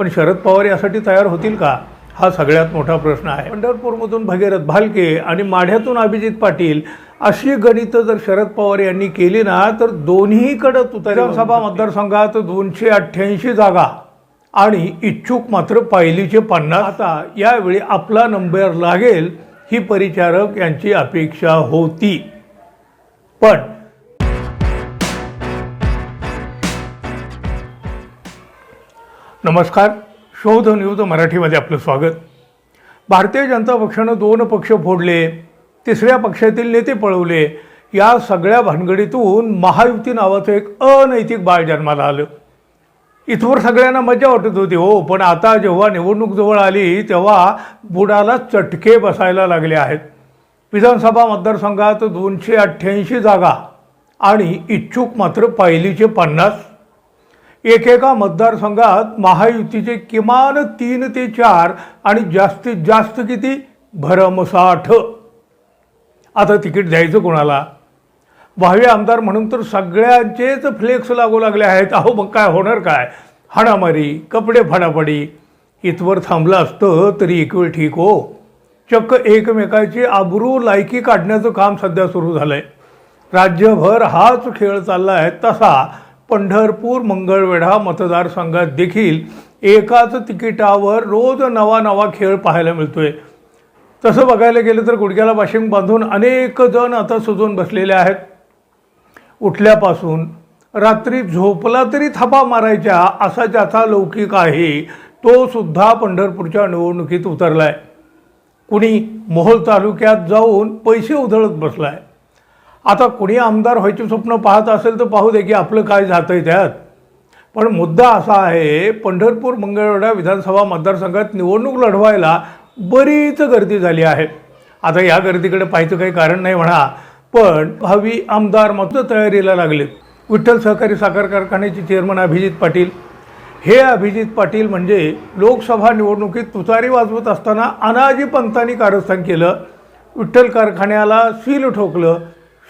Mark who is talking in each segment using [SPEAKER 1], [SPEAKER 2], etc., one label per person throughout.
[SPEAKER 1] पण शरद पवार यासाठी तयार होतील का? हा सगळ्यात मोठा प्रश्न आहे. पंढरपूरमधून भगीरथ भालके आणि माढ्यातून अभिजित पाटील अशी गणितं जर शरद पवार यांनी केली ना तर दोन्हीकडं विधानसभा मतदारसंघात दोनशे अठ्ठ्याऐंशी जागा आणि इच्छुक मात्र पायलीचे पन्नास. आता यावेळी आपला नंबर लागेल ही परिचारक यांची अपेक्षा होती. पण नमस्कार. शोध न्यूज मराठीमध्ये आपलं स्वागत. भारतीय जनता पक्षानं दोन पक्ष फोडले तिसऱ्या पक्षातील नेते पळवले. या सगळ्या भानगडीतून महायुती नावाचं एक अनैतिक बाळ जन्माला आलं. इथवर सगळ्यांना मजा वाटत होती हो पण आता जेव्हा निवडणूक जवळ आली तेव्हा बुडाला चटके बसायला लागले आहेत. विधानसभा मतदारसंघात दोनशे अठ्ठ्याऐंशी जागा आणि इच्छुक मात्र पहिलीचे पन्नास. एकेका मतदारसंघात महायुतीचे किमान तीन ते चार आणि जास्तीत जास्त किती? भरमसाठ. आता तिकीट द्यायचं कोणाला? भावी आमदार म्हणून तर सगळ्यांचेच फ्लेक्स लागू लागले आहेत. अहो मग काय होणार काय? हाणामारी कपडे फाडाफाडी. इथवर थांबलं असतं तरी एक वेळ ठीक हो. चक्क एकमेकाची आबरू लायकी काढण्याचं काम सध्या सुरू झालं आहे राज्यभर हाच खेळ चालला आहे तसा. पंढरपूर मंगळवेढा मतदारसंघात देखील एकाच तिकिटावर रोज नवा नवा खेळ पाहायला मिळतोय. तसं बघायला गेलं तर गुडघ्याला वाशिंग बांधून अनेक जण आता सुजून बसलेले आहेत. उठल्यापासून रात्री झोपला तरी थापा मारायच्या असा ज्याचा लौकिक आहे तो सुद्धा पंढरपूरच्या निवडणुकीत उतरलाय. कुणी मोहोळ तालुक्यात जाऊन पैसे उधळत बसलाय. आता कुणी आमदार व्हायची स्वप्न पाहत असेल तर पाहू दे की आपलं काय जातं आहे त्यात. पण मुद्दा असा आहे पंढरपूर मंगळवेढा विधानसभा मतदारसंघात निवडणूक लढवायला बरीच गर्दी झाली आहे. आता या गर्दीकडे पाहायचं काही कारण नाही म्हणा पण भावी आमदार मात्र तयारीला लागलेत विठ्ठल सहकारी साखर कारखान्याचे चेअरमन अभिजित पाटील. हे अभिजित पाटील म्हणजे लोकसभा निवडणुकीत तुतारी वाजवत असताना अनाजी पंतांनी कारस्थान केलं. विठ्ठल कारखान्याला सील ठोकलं.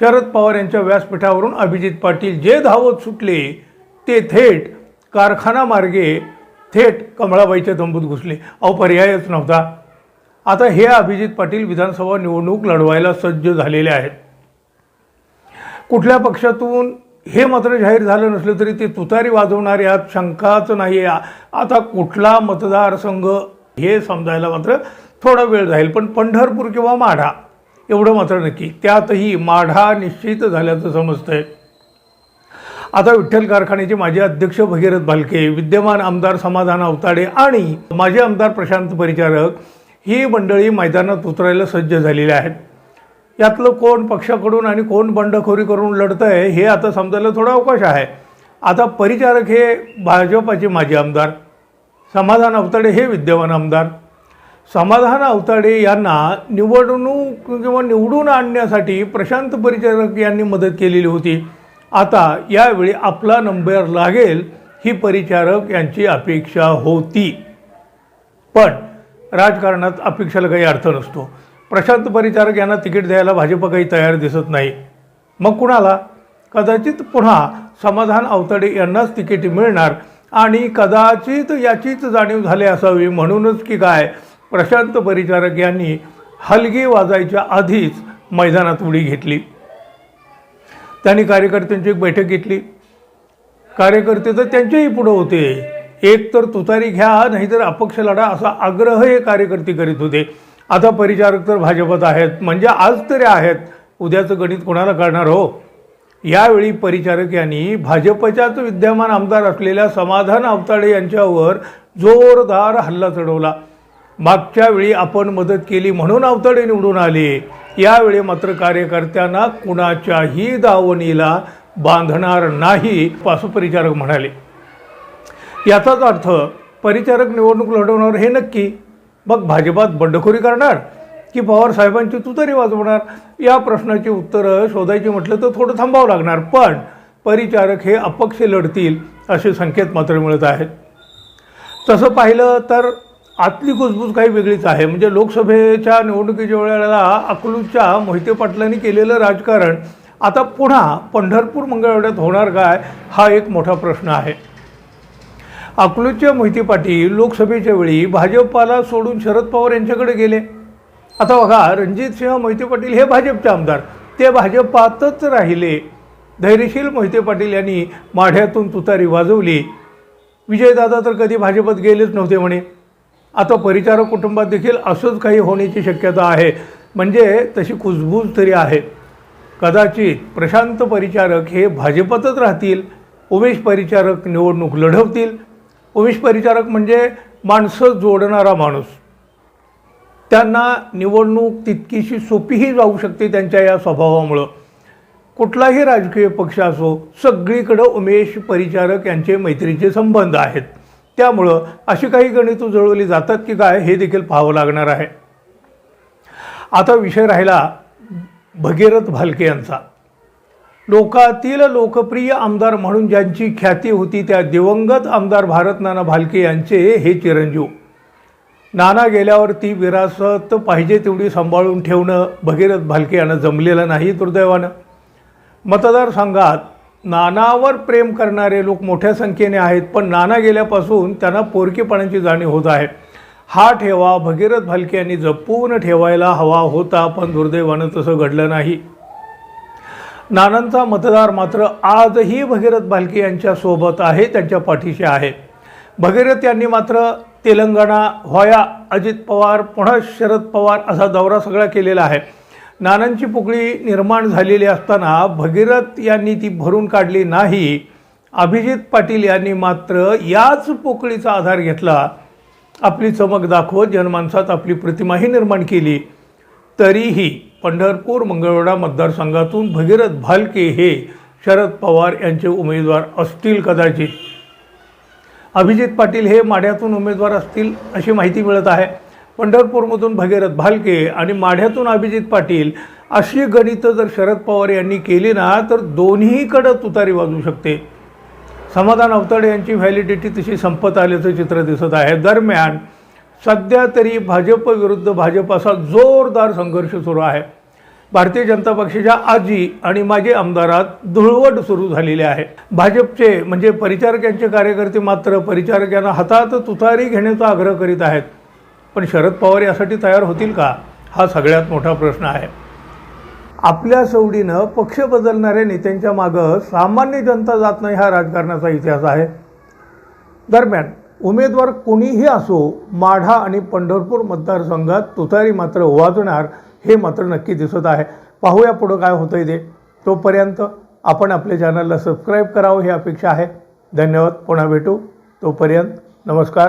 [SPEAKER 1] शरद पवार यांच्या व्यासपीठावरून अभिजित पाटील जे धावत सुटले ते थेट कारखाना मार्गे थेट कमळाबाईच्या तंबूत घुसले. अहो पर्यायच नव्हता. आता हे अभिजित पाटील विधानसभा निवडणूक लढवायला सज्ज झालेले आहेत. कुठल्या पक्षातून हे मात्र जाहीर झालं नसलं तरी ते तुतारी वाजवणारे आत शंकाच नाही आहे. आता कुठला मतदारसंघ हे समजायला मात्र थोडा वेळ जाईल. पण पंढरपूर किंवा माढा एवढं मात्र नक्की. त्यातही माढा निश्चित झाल्याचं समजतंय. आता विठ्ठल कारखान्याचे माजी अध्यक्ष भगीरथ भालके विद्यमान आमदार समाधान अवताडे आणि माजी आमदार प्रशांत परिचारक ही मंडळी मैदानात उतरायला सज्ज झालेली आहेत. यातलं कोण पक्षाकडून आणि कोण बंडखोरी करून लढतं आहे हे आता समजायला थोडा अवकाश आहे. आता परिचारक हे भाजपाचे माजी आमदार समाधान अवताडे हे विद्यमान आमदार. समाधान अवताडे यांना निवडणूक किंवा निवडून आणण्यासाठी प्रशांत परिचारक यांनी मदत केलेली होती. आता यावेळी आपला नंबर लागेल ही परिचारक यांची अपेक्षा होती. पण राजकारणात अपेक्षेला काही अर्थ नसतो. प्रशांत परिचारक यांना तिकीट द्यायला भाजप काही तयार दिसत नाही. मग कुणाला? कदाचित पुन्हा समाधान अवताडे यांनाच तिकीट मिळणार आणि कदाचित याचीच जाणीव झाली असावी म्हणूनच की काय? प्रशांत परिचारक यांनी हलगी वाजायच्या आधीच मैदानात उडी घेतली. त्यांनी कार्यकर्त्यांची एक बैठक घेतली. कार्यकर्ते तर त्यांचेही पुढं होते. एक तर तुतारी घ्या नाहीतर अपक्ष लढा असा आग्रह हे कार्यकर्ते करीत होते. आता परिचारक तर भाजपत आहेत. म्हणजे आज तरी आहेत. उद्याचं गणित कोणाला करणार हो? यावेळी परिचारक यांनी भाजपच्याच विद्यमान आमदार असलेल्या समाधान अवताडे यांच्यावर जोरदार हल्ला चढवला. मागच्या वेळी आपण मदत केली म्हणून अवतडे निवडून आले. यावेळी मात्र कार्यकर्त्यांना कुणाच्याही दावणीला बांधणार नाही असं परिचारक म्हणाले. याचाच अर्थ परिचारक निवडणूक लढवणार हे नक्की. मग भाजपात बंडखोरी करणार की पवार साहेबांची तुतारी वाजवणार? या प्रश्नाची उत्तरं शोधायची म्हटलं तर थोडं थांबावं लागणार पण परिचारक हे अपक्ष लढतील असे संकेत मात्र मिळत आहेत. तसं पाहिलं तर आतली कुजबूज काही वेगळीच आहे. म्हणजे लोकसभेच्या निवडणुकीच्या वेळेला अकलूजच्या मोहिते पाटलांनी केलेलं राजकारण आता पुन्हा पंढरपूर मंगळवेढ्यात होणार काय हा एक मोठा प्रश्न आहे. अकलूजच्या मोहिते पाटील लोकसभेच्या वेळी भाजपाला सोडून शरद पवार यांच्याकडे गेले. आता बघा रणजित सिंह मोहिते पाटील हे भाजपचे आमदार. ते भाजपातच राहिले. धैर्यशील मोहिते पाटील यांनी माढ्यातून तुतारी वाजवली. विजयदादा तर कधी भाजपात गेलेच नव्हते म्हणे. आता परिचारक कुटुंबात देखील असंच काही होण्याची शक्यता आहे. म्हणजे तशी कुजबूज तरी आहे. कदाचित प्रशांत परिचारक हे भाजपतच राहतील उमेश परिचारक निवडणूक लढवतील. उमेश परिचारक म्हणजे माणसं जोडणारा माणूस. त्यांना निवडणूक तितकीशी सोपीही जाऊ शकते त्यांच्या या स्वभावामुळं. कुठलाही राजकीय पक्ष असो सगळीकडं उमेश परिचारक यांचे मैत्रीचे संबंध आहेत. त्यामुळं अशी काही गणितं जुळवली जातात की काय हे देखील पाहावं लागणार आहे. आता विषय राहिला भगीरथ भालके यांचा. लोकातील लोकप्रिय आमदार म्हणून ज्यांची ख्याती होती त्या दिवंगत आमदार भारत नाना भालके यांचे हे चिरंजीव. नाना गेल्यावर ती विरासत पाहिजे तेवढी सांभाळून ठेवणं भगीरथ भालके यांना जमलेलं नाही दुर्दैवानं. मतदारसंघात नानावर प्रेम करणारे लोक मोठ्या संख्येने आहेत पण नाना गेल्यापासून त्यांना पोरकेपणाची जाणीव होत आहे. हा ठेवा भगीरथ भालके यांनी जपून ठेवायला हवा होता पण दुर्दैवानं तसं घडलं नाही. नानांचा मतदार मात्र आजही भगीरथ भालके यांच्यासोबत आहे त्यांच्या पाठीशी आहे. भगीरथ यांनी मात्र तेलंगणा व्हाया अजित पवार पुन्हा शरद पवार असा दौरा सगळा केलेला आहे. नानांची पोकळी निर्माण झालेली असताना भगीरथ यांनी ती भरून काढली नाही. अभिजित पाटील यांनी मात्र याच पोकळीचा आधार घेतला. आपली चमक दाखवत जनमानसात आपली प्रतिमाही निर्माण केली. तरीही पंढरपूर मंगळवेढा मतदारसंघातून भगीरथ भालके हे शरद पवार यांचे उमेदवार असतील कदाचित. अभिजित पाटील हे माढ्यातून उमेदवार असतील अशी माहिती मिळत आहे. पंढरपूरमधून भगीरथ भालके आणि माढ्यातून अभिजित पाटील अशी गणितं जर शरद पवार यांनी केली ना तर दोन्हीकडं तुतारी वाजू शकते. समाधान अवतडे यांची व्हॅलिडिटी तशी संपत आल्याचं चित्र दिसत आहे. दरम्यान सध्या तरी भाजप विरुद्ध भाजप असा जोरदार संघर्ष सुरू आहे. भारतीय जनता पक्षाच्या आजी आणि माजी आमदारात धुळवट सुरू झालेली आहे. भाजपचे म्हणजे परिचारक यांचे कार्यकर्ते मात्र परिचारक यांना हातात तुतारी घेण्याचा आग्रह करीत आहेत. पण शरद पवार यासाठी तयार होतील का? हा सगळ्यात मोठा प्रश्न आहे. आपल्या सवडीनं पक्ष बदलणाऱ्या नेत्यांच्या मागं सामान्य जनता जात नाही हा राजकारणाचा इतिहास आहे. दरम्यान उमेदवार कोणीही असो माढा आणि पंढरपूर मतदारसंघात तुतारी मात्र वाजणार हे मात्र नक्की दिसत आहे. पाहूया पुढं काय होतंय ते. तोपर्यंत आपण आपल्या चॅनलला सबस्क्राईब करावं ही अपेक्षा आहे. धन्यवाद. पुन्हा भेटू. तोपर्यंत नमस्कार.